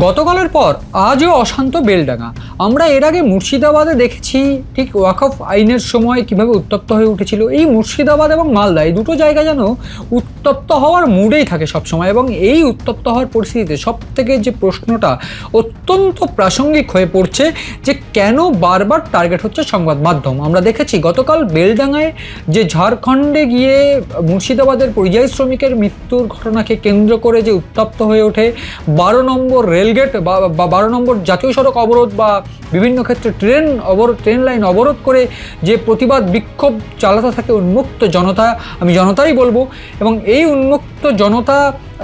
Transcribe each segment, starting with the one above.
গতকালের পর আজও অশান্ত বেলডাঙ্গা। আমরা এর আগে মুর্শিদাবাদে দেখেছি ঠিক ওয়াকফ আইনের সময় কীভাবে উত্তপ্ত হয়ে উঠেছিল। এই মুর্শিদাবাদ এবং মালদা, এই দুটো জায়গা যেন উত্তপ্ত হওয়ার মুডেই থাকে সবসময় এবং এই উত্তপ্ত হওয়ার পরিস্থিতিতে সব থেকে যে প্রশ্নটা অত্যন্ত প্রাসঙ্গিক হয়ে পড়ছে যে কেন বারবার টার্গেট হচ্ছে সংবাদ মাধ্যম। আমরা দেখেছি গতকাল বেলডাঙায় যে ঝাড়খণ্ডে গিয়ে মুর্শিদাবাদের পরিযায়ী শ্রমিকের মৃত্যুর ঘটনাকে কেন্দ্র করে যে উত্তপ্ত হয়ে ওঠে বারো নম্বর রেলগেট বা বারো নম্বর জাতীয় সড়ক অবরোধ বা বিভিন্ন ক্ষেত্রে ট্রেন অবরোধ, ট্রেন লাইন অবরোধ করে যে প্রতিবাদ বিক্ষোভ চালাতে থাকে উন্মুক্ত জনতা, আমি জনতাই বলব, এবং এই উন্মুক্ত জনতা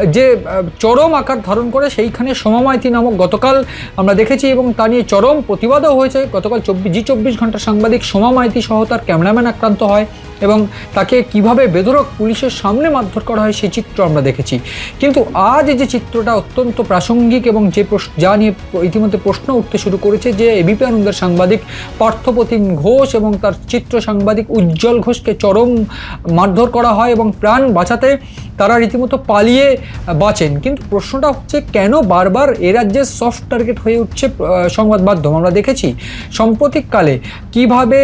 যে চরম আকার ধারণ করে সেইখানে সোমামাইতি নামক গতকাল আমরা দেখেছি এবং তা নিয়ে চরম প্রতিবাদও হয়েছে। গতকাল চব্বিশ জি চব্বিশ ঘণ্টা সাংবাদিক সোমা সহ তার ক্যামেরাম্যান আক্রান্ত হয় এবং তাকে কীভাবে বেদরক পুলিশের সামনে মারধর করা হয় সেই চিত্র আমরা দেখেছি। কিন্তু আজ যে চিত্রটা অত্যন্ত প্রাসঙ্গিক এবং যে প্রশ্ন যা নিয়ে ইতিমধ্যে প্রশ্ন উঠতে শুরু করেছে যে এবিপি আনন্দের সাংবাদিক পার্থপ্রতিম ঘোষ এবং তার চিত্র সাংবাদিক উজ্জ্বল ঘোষকে চরম মারধর করা হয় এবং প্রাণ বাঁচাতে তারা রীতিমতো পালিয়ে বাঁচেন। কিন্তু প্রশ্নটা হচ্ছে, কেন বারবার এ রাজ্যে সফট টার্গেট হয়ে উঠছে সংবাদ মাধ্যম? আমরা দেখেছি, সাম্প্রতিককালে কীভাবে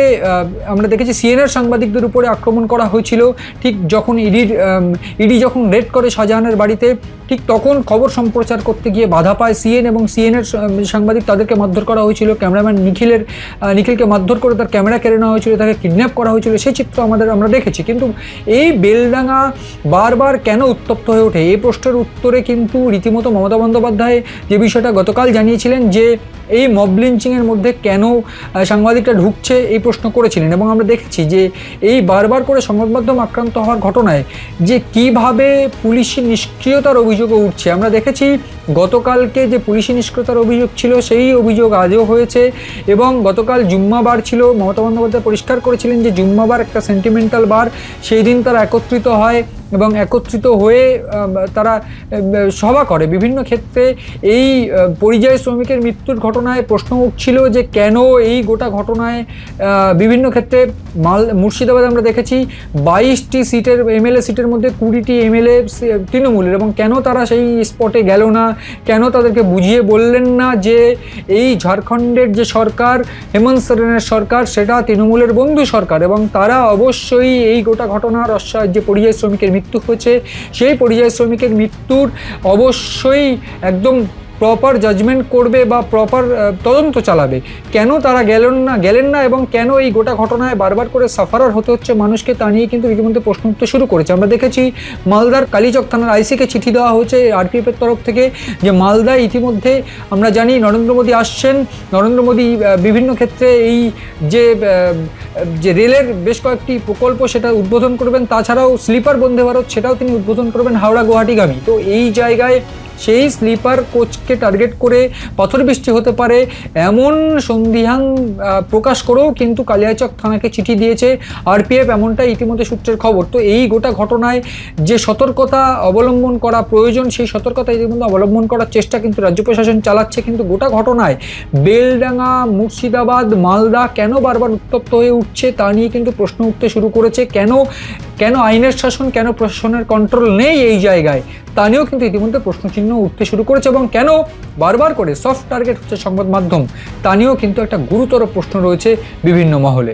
আমরা দেখেছি সিএনএর সাংবাদিকদের উপরে আক্রমণ করা হয়েছিল। ঠিক যখন ইডির ইডি যখন রেড করে শাহজাহানের বাড়িতে, ঠিক তখন খবর সম্প্রচার করতে গিয়ে বাধা পায় সিএন এবং সিএনএর সাংবাদিক তাদেরকে মারধর করা হয়েছিল। ক্যামেরাম্যান নিখিলের নিখিলকে মারধর করে তার ক্যামেরা কেড়ে নেওয়া হয়েছিল, তাকে কিডন্যাপ করা হয়েছিল সেই চিত্র আমাদের, আমরা দেখেছি। কিন্তু এই বেলডাঙ্গা বারবার কেন উত্তপ্ত হয়ে ওঠে? এই প্রশ্নের উত্তরে কিন্তু রীতিমতো মমতা বন্দ্যোপাধ্যায় যে বিষয়টা গতকাল জানিয়েছিলেন যে এই মব লিঞ্চিংয়ের মধ্যে কেন সাংবাদিকরা ঢুকছে এই প্রশ্ন করেছিলেন এবং আমরা দেখেছি যে এই বারবার করে সংবাদ মাধ্যম আক্রান্ত হওয়ার ঘটনায় যে কীভাবে পুলিশি নিষ্ক্রিয়তার অভিযোগও উঠছে, আমরা দেখেছি গতকালকে যে পুলিশি নিষ্ক্রিয়তার অভিযোগ ছিল সেই অভিযোগ আজও হয়েছে এবং গতকাল জুম্মাবার ছিল, মমতা বন্দ্যোপাধ্যায় পরিষ্কার করেছিলেন যে জুম্মাবার একটা সেন্টিমেন্টাল বার, সেই দিন তারা একত্রিত হয়। এবং একত্রিত হয়ে তারা সভা করে। বিভিন্ন ক্ষেত্রে এই পরিযায়ী শ্রমিকের মৃত্যুর ঘটনায় প্রশ্ন উঠছিল যে কেন এই গোটা ঘটনায় বিভিন্ন ক্ষেত্রে মাল, মুর্শিদাবাদে আমরা দেখেছি বাইশটি সিটের, এমএলএ সিটের মধ্যে কুড়িটি এমএলএ তৃণমূলের এবং কেন তারা সেই স্পটে গেল না? কেন তাদেরকে বুঝিয়ে বললেন না যে এই ঝাড়খণ্ডের যে সরকার, হেমন্ত সোরেনের সরকার, সেটা তৃণমূলের বন্ধু সরকার এবং তারা অবশ্যই এই গোটা ঘটনার যে পরিযায়ী শ্রমিকের মৃত্যু হয়েছে সেই পরিযায়ী শ্রমিকের মৃত্যুর অবশ্যই একদম প্রপার জাজমেন্ট করবে বা প্রপার তদন্ত চালাবে। কেন তারা গেলেন না গেলেন না এবং কেন এই গোটা ঘটনায় বারবার করে সাফারার হতে হচ্ছে মানুষকে তা নিয়ে কিন্তু ইতিমধ্যে প্রশ্ন উঠতে শুরু করেছে। আমরা দেখেছি মালদার কালীচক থানার আইসিকে চিঠি দেওয়া হয়েছে আরপিএফের তরফ থেকে যে মালদায় ইতিমধ্যে আমরা জানি নরেন্দ্র মোদী আসছেন। নরেন্দ্র মোদী বিভিন্ন ক্ষেত্রে এই যে যে রেলের বেশ কয়েকটি প্রকল্প সেটা উদ্বোধন করবেন, তাছাড়াও স্লিপার বন্দে ভারত সেটাও তিনি উদ্বোধন করবেন হাওড়া গুয়াহাটিগামী তো এই জায়গায় সেই স্লিপার কোচকে টার্গেট করে পাথর বৃষ্টি হতে পারে, এমন সন্দিহান প্রকাশ করেও কিন্তু কালিয়াচক থানাকে চিঠি দিয়েছে আরপিএফ, এমনটাই ইতিমধ্যে সূত্রের খবর। তো এই গোটা ঘটনায় যে সতর্কতা অবলম্বন করা প্রয়োজন, সেই সতর্কতা ইতিমধ্যে অবলম্বন করার চেষ্টা কিন্তু রাজ্য প্রশাসন চালাচ্ছে। কিন্তু গোটা ঘটনায় বেলডাঙ্গা, মুর্শিদাবাদ, মালদা কেন বারবার উত্তপ্ত হয়ে উঠছে তা নিয়ে কিন্তু প্রশ্ন উঠতে শুরু করেছে। কেন কেন আইনের শাসন, কেন প্রশাসনের কন্ট্রোল নেই এই জায়গায়? তা নিয়েও কিন্তু ইতিমধ্যে প্রশ্নচিহ্ন উঠতে শুরু করেছে এবং কেন বারবার করে সফট টার্গেট হচ্ছে সংবাদ মাধ্যম, তা নিয়েও কিন্তু একটা গুরুতর প্রশ্ন রয়েছে বিভিন্ন মহলে।